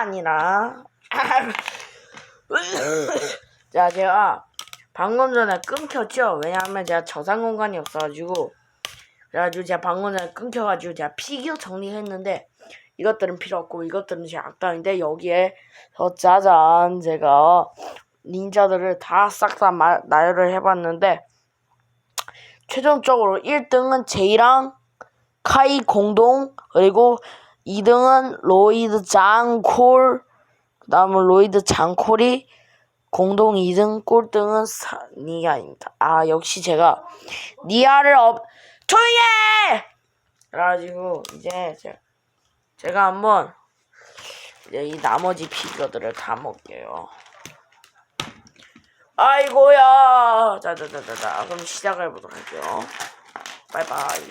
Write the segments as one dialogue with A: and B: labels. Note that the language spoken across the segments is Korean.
A: 아니라. 자 제가 방금 전에 끊겼죠? 왜냐하면 제가 저장 공간이 없어가지고. 그래가지고 제가 방금 전에 끊겨가지고 제가 피규어 정리했는데 이것들은 필요 없고 이것들은 제 악당인데 여기에 저 짜잔 제가 닌자들을 다싹다 나열을 해봤는데 최종적으로 1등은 제이랑 카이 공동 그리고 2등은 로이드 장콜 그 다음은 로이드 장콜이 공동 2등 꼴등은 사, 니아입니다. 아 역시 제가 니아를 업 조용히 해! 그래가지고 이제 제가, 제가 한번 이제 이 나머지 피규어들을 다 먹게요. 아이고야 자자자자자 그럼 시작을 해보도록 할게요. 바이바이.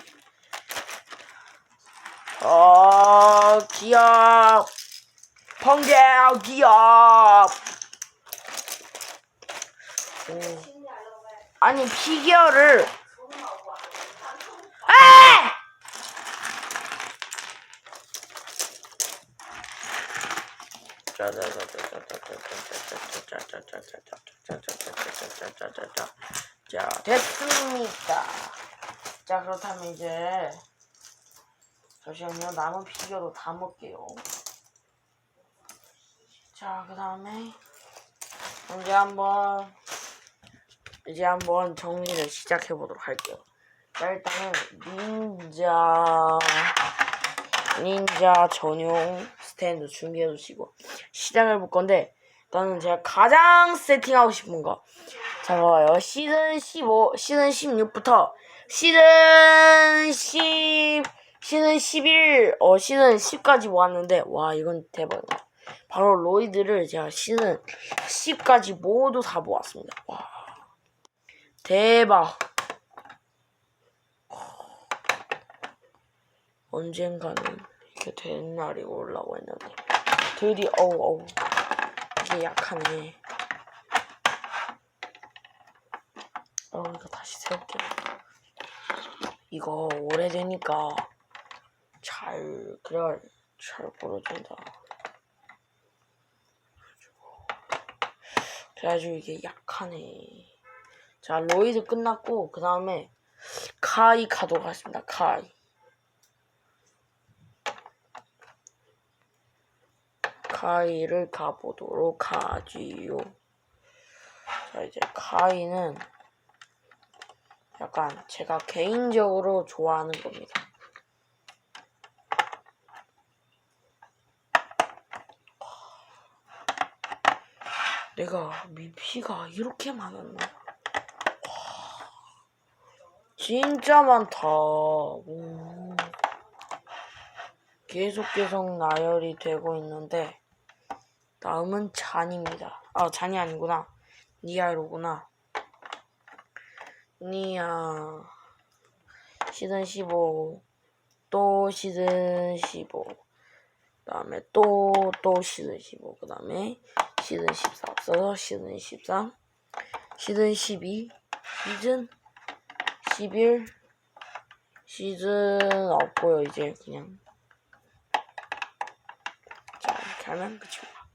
A: 어 기업 번개 기업 오. 아니 피규어를 아! 자 됐습니다. 자 그렇다면 이제 잠시만요 남은 피규어도 다 먹게요. 자 그 다음에 이제 한번 이제 한번 정리를 시작해 보도록 할게요. 자 일단은 닌자 닌자 전용 스탠드 준비해 두시고 시작해 볼 건데 일단은 제가 가장 세팅하고 싶은 거 자, 봐요. 시즌 15, 시즌 16부터 시즌 10, 시즌 11, 어, 시즌 10까지 모았는데, 와, 이건 대박이다. 바로 로이드를 제가 시즌 10까지 모두 다 모았습니다. 와. 대박. 언젠가는 이렇게 된 날이 올라고 했는데, 드디어, 어우, 어우. 이게 약하네. 어, 이거 다시 세울게. 이거 오래되니까 잘, 그래, 잘 부러진다. 그래가지고 이게 약하네. 자, 로이드 끝났고, 그 다음에 카이 가도록 하겠습니다. 카이. 카이를 가보도록 하지요. 자, 이제 카이는 약간 제가 개인적으로 좋아하는 겁니다. 내가 미피가 이렇게 많았나? 진짜 많다. 오. 계속 계속 나열이 되고 있는데 다음은 잔입니다. 아 잔이 아니구나. 니아로구나. 니아 시즌 15, 또 시즌 15, 그 다음에 또, 또 시즌 15, 그 다음에 시즌 14 없어서 시즌 13, 시즌 12, 시즌 11, 시즌 없고요, 이제 그냥. 자, 이렇게 하면 끝입니다.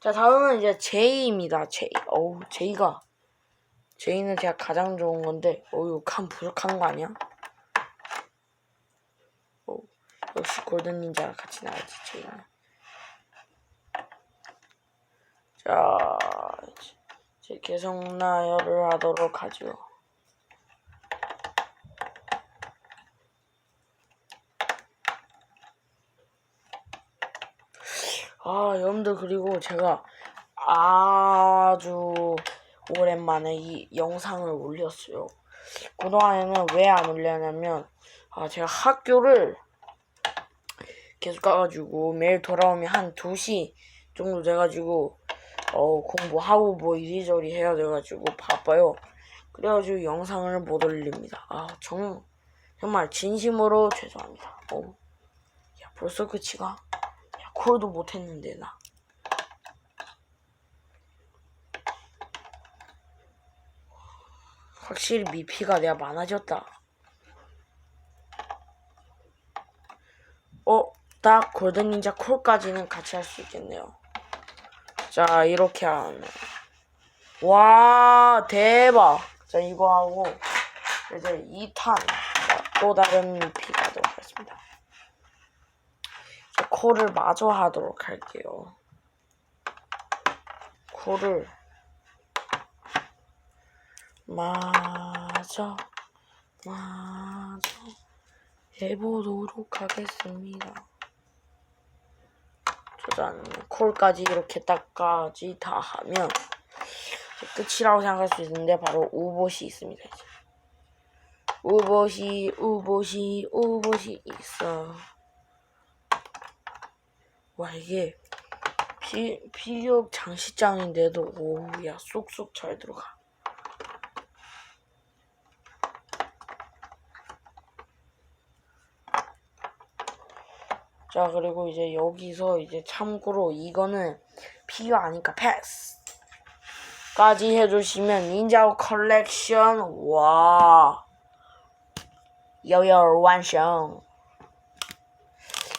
A: 자, 다음은 이제 제이입니다, 제이. 어우, 제이가. 제이는 제가 가장 좋은 건데, 어유 칸 부족한 거 아니야? 어, 역시 골든 닌자랑 같이 나야지, 제이는. 자, 이제, 계속 나열을 하도록 하죠. 아, 여러분들, 그리고 제가 아주 오랜만에 이 영상을 올렸어요. 그동안에는 왜 안 올렸냐면, 아, 제가 학교를 계속 가가지고 매일 돌아오면 한 2시 정도 돼가지고, 어, 공부하고 뭐 이리저리 해야 돼가지고 바빠요. 그래가지고 영상을 못 올립니다. 아, 정, 정말 진심으로 죄송합니다. 어, 야, 벌써 끝이가? 야, 콜도 못했는데, 나. 확실히 미피가 내가 많아졌다. 어, 딱 골든 닌자 콜까지는 같이 할 수 있겠네요. 자, 이렇게 하면. 와, 대박! 자, 이거 하고, 이제 2탄. 또 다른 피 가도록 하겠습니다. 콜을 마저 하도록 할게요. 콜을 마저, 마저 해보도록 하겠습니다. 짜잔, 콜까지 이렇게 딱까지 다 하면 끝이라고 생각할 수 있는데 바로 우봇이 있습니다. 이제. 우봇이 우봇이 우봇이 있어. 와 이게 피 피격 장식장인데도 오야 쏙쏙 잘 들어가. 자 그리고 이제 여기서 이제 참고로 이거는 피규어 아니까 패스 까지 해주시면 닌자 컬렉션. 와. 여여 완성.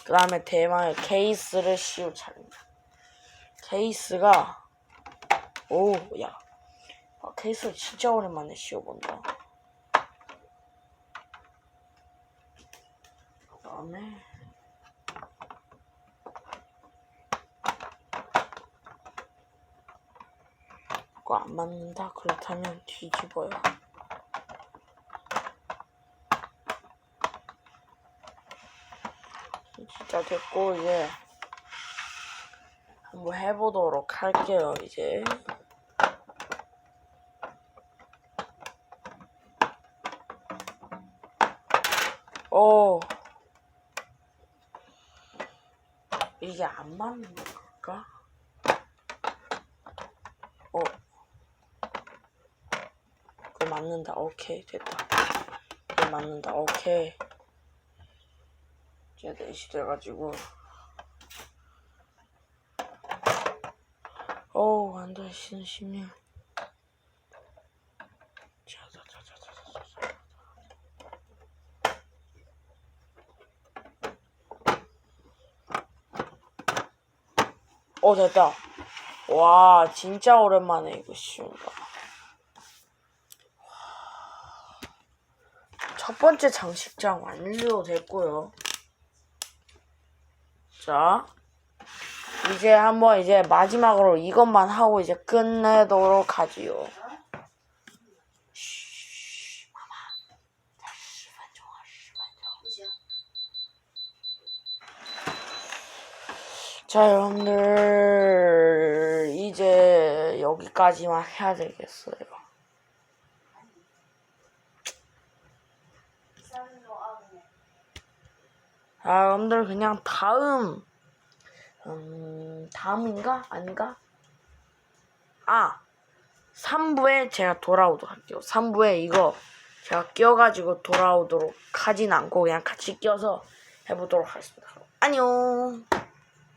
A: 그 다음에 대망의 케이스를 씌울 차례입니다. 케이스가 오야. 아, 케이스를 진짜 오랜만에 씌워본다. 그 다음에 이거 안 맞는다 그렇다면 뒤집어요. 진짜 됐고 이제 한번 해보도록 할게요 이제. 오 이게 안 맞는 걸까? 어. 그거 맞는다. 오케이 됐다. 그거 맞는다. 오케이. 이제 4시 돼가지고. 쉬는 심리 자자자자자자자 어 됐다. 와 진짜 오랜만에 이거 씌운다 번째 장식장 완료됐고요. 자, 이제 한번 이제 마지막으로 이것만 하고 이제 끝내도록 하지요. 자 여러분들 이제 여기까지만 해야 되겠어요. 아, 여러분들 그냥 다음 음, 다음인가? 아닌가? 아! 3부에 제가 돌아오도록 할게요. 3부에 이거 제가 껴가지고 돌아오도록 하진 않고 그냥 같이 껴서 해보도록 하겠습니다. 안녕!